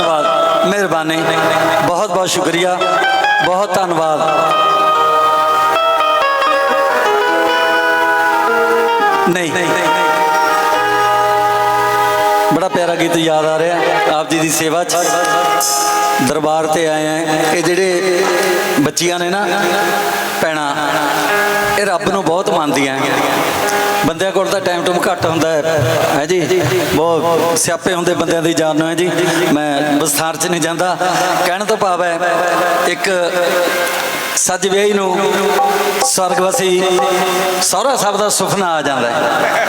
ਧੰਨਵਾਦ। ਮਿਹਰਬਾਨੀ। ਬਹੁਤ ਬਹੁਤ ਸ਼ੁਕਰੀਆ। ਬਹੁਤ ਧੰਨਵਾਦ। ਨਹੀਂ। ਬੜਾ ਪਿਆਰਾ ਗੀਤ ਯਾਦ ਆ ਰਿਹਾ। ਆਪ ਜੀ ਦੀ ਸੇਵਾ 'ਚ ਦਰਬਾਰ ਤੇ ਆਏ ਆ। ਇਹ ਜਿਹੜੇ ਬੱਚੀਆਂ ਨੇ ਨਾ ਪੈਣਾ ਇਹ ਰੱਬ ਨੂੰ ਬਹੁਤ ਮੰਨਦੀਆਂ। ਬੰਦਿਆਂ ਕੋਲ ਤਾਂ ਟਾਈਮ ਟੂਮ ਘੱਟ ਹੁੰਦਾ ਹੈ। ਹੈ ਜੀ? ਬਹੁਤ ਸਿਆਪੇ ਹੁੰਦੇ ਬੰਦਿਆਂ ਦੀ ਜਾਨ ਨੂੰ ਹੈ ਜੀ? ਮੈਂ ਵਿਸਥਾਰ 'ਚ ਨਹੀਂ ਜਾਂਦਾ। ਕਹਿਣ ਤੋਂ ਭਾਵ ਹੈ ਇੱਕ ਸੱਜ ਵਿਆਹੀ ਨੂੰ ਸਵਰਗਵਾਸੀ ਸਹੁਰਾ ਸਾਹਿਬ ਦਾ ਸੁਪਨਾ ਆ ਜਾਂਦਾ ਹੈ।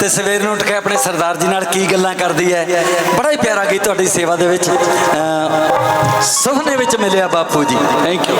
ਤੇ ਸਵੇਰ ਨੂੰ ਉੱਠ ਕੇ ਆਪਣੇ ਸਰਦਾਰ ਜੀ ਨਾਲ ਕੀ ਗੱਲਾਂ ਕਰਦੀ ਹੈ? ਬੜਾ ਹੀ ਪਿਆਰਾ ਗੀਤ ਤੁਹਾਡੀ ਸੇਵਾ ਦੇ ਵਿੱਚ ਅਹ, ਸੁਪਨੇ ਵਿੱਚ ਮਿਲਿਆ ਬਾਪੂ ਜੀ। ਥੈਂਕ ਯੂ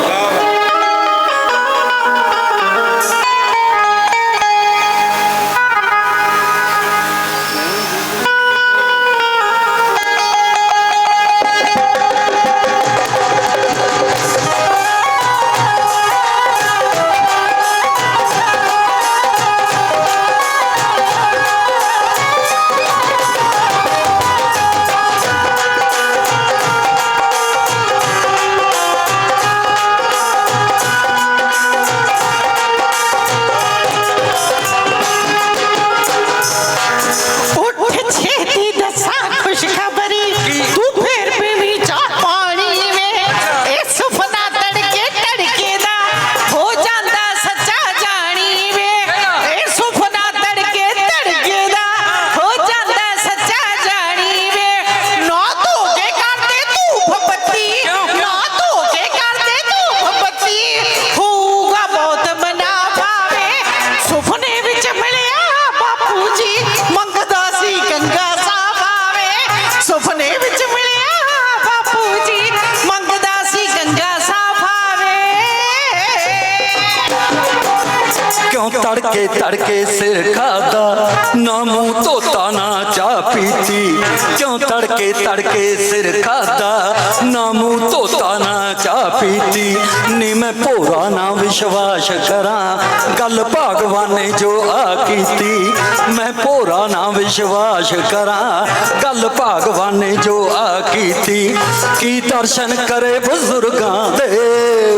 ਤੜਕੇ ਤੜਕੇ ਸਿਰ ਖਾਦਾ। ਨਾ ਮੂੰਹ ਧੋਤਾ, ਨਾ ਚਾਹ ਪੀਤੀ। ਕਿਉਂ ਤੜਕੇ ਤੜਕੇ ਸਿਰ ਖਾਦਾ? ਨਾ ਮੂੰਹ ਧੋਤਾ, ਨਾ ਚਾਹ ਪੀਤੀ। ਨੀ ਮੈਂ ਭੋਰਾ, ਨਾ ਵਿਸ਼ਵਾਸ ਕਰਾਂ। ਗੱਲ ਭਗਵਾਨ ਨੇ ਜੋ ਆ ਕੀਤੀ। ਮੈਂ ਭੋਰਾ, ਨਾ ਵਿਸ਼ਵਾਸ ਕਰਾਂ। ਗੱਲ ਭਗਵਾਨ ਨੇ ਜੋ ਆ ਕੀਤੀ। ਕੀ ਦਰਸ਼ਨ ਕਰੇ ਬਜ਼ੁਰਗਾਂ ਦੇ?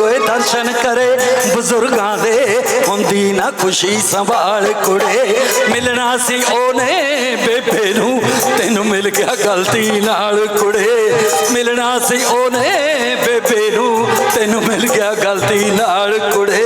ਓਏ ਦਰਸ਼ਨ ਕਰੇ ਬਜ਼ੁਰਗਾਂ ਦੇ। ਹੁੰਦੀ ਨਾ ਖੁਸ਼ੀ ਸੰਭਾਲ ਕੁੜੇ। ਮਿਲਣਾ ਸੀ ਉਹਨੇ ਬੇਬੇ ਨੂੰ, ਤੈਨੂੰ ਮਿਲ ਗਿਆ ਗਲਤੀ ਨਾਲ ਕੁੜੇ। ਮਿਲਣਾ ਸੀ ਉਹਨੇ ਬੇਬੇ ਨੂੰ, ਤੈਨੂੰ ਮਿਲ ਗਿਆ ਗਲਤੀ ਨਾਲ ਕੁੜੇ।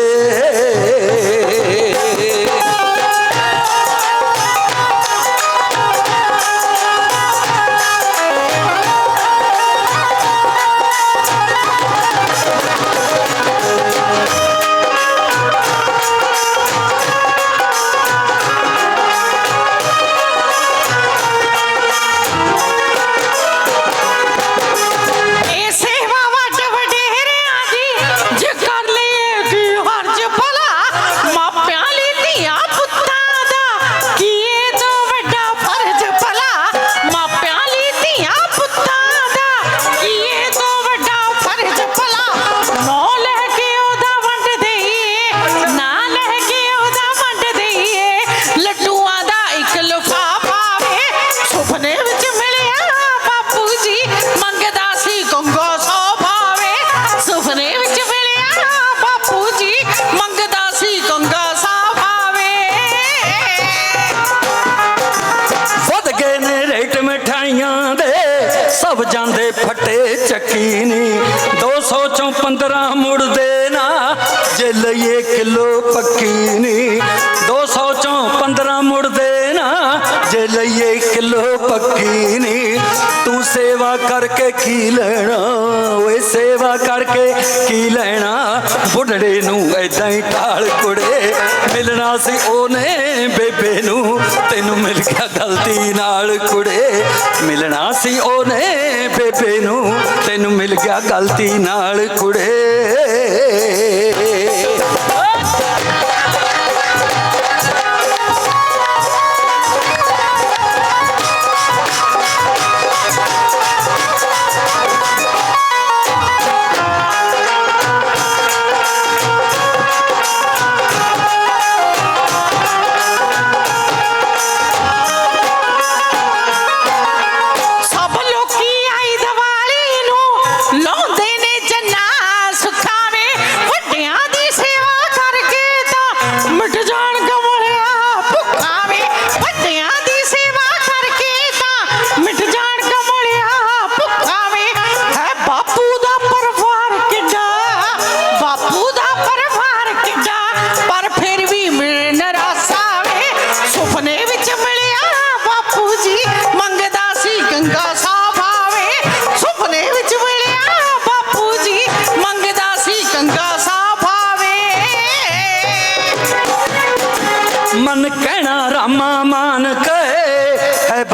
ਚੋਂ 15 ਮੁੜਦੇ ਨਾ, ਜੇ ਲਈਏ ਕਿਲੋ ਪੱਕੀ ਨਹੀਂ 200 ਚੋਂ 15 ਮੁੜਦੇ ਨਾ, ਜੇ ਲਈਏ ਕਿਲੋ ਪੱਕੀ ਨਹੀਂ ਕਰਕੇ ਕੀ ਲੈਣਾ? ਓਏ ਸੇਵਾ ਕਰਕੇ ਕੀ ਲੈਣਾ? ਬੁੱਢੜੇ ਨੂੰ ਐਦਾਂ ਹੀ ਢਾਲ ਕੁੜੇ ਮਿਲਣਾ ਸੀ ਉਹਨੇ ਬੇਬੇ ਨੂੰ। ਤੈਨੂੰ ਮਿਲ ਗਿਆ ਗਲਤੀ ਨਾਲ ਕੁੜੇ ਮਿਲਣਾ ਸੀ ਉਹਨੇ ਬੇਬੇ ਨੂੰ। ਤੈਨੂੰ ਮਿਲ ਗਿਆ ਗਲਤੀ ਨਾਲ ਕੁੜੇ।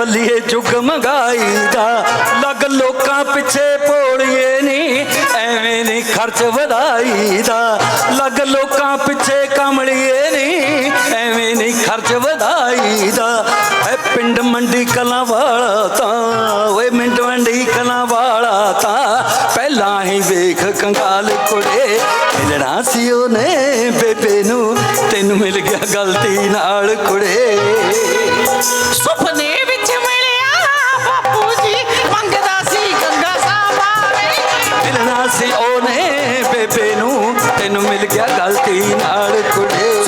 ਚੱਲੀਏ ਜੁਗ ਮਹਿੰਗਾਈ ਦਾ ਲੱਗ ਲੋਕਾਂ ਪਿੱਛੇ ਪੋੜੀਏ ਨਹੀਂ ਐਵੇਂ ਨਹੀਂ ਖਰਚ ਵਧਾਈ ਦਾ ਲੱਗ ਲੋਕਾਂ ਪਿੱਛੇ ਕਮਲੀਏ ਨਹੀਂ ਐਵੇਂ ਨਹੀਂ ਖਰਚ ਵਧਾਈ ਦਾ ਐ ਪਿੰਡ ਮੰਡੀ ਕਲਾਂ ਵਾਲਾ ਤਾਂ, ਓਏ ਮਿੰਟ ਮੰਡੀ ਕਲਾਂ ਵਾਲਾ ਤਾਂ, ਪਹਿਲਾਂ ਹੀ ਵੇਖ ਕੰਗਾਲ ਕੁੜੇ, ਮਿਲਣਾ ਸੀ ਉਹਨੇ ਬੇਬੇ ਨੂੰ, ਤੈਨੂੰ ਮਿਲ ਗਿਆ ਗਲਤੀ ਨਾਲ ਕੁੜੇ। ਸੁਪਨੇ ਵਿੱਚ ਤੈਨੂੰ ਮਿਲ ਗਿਆ ਗਲਤੀ ਨਾਲ ਕੁੜੇ।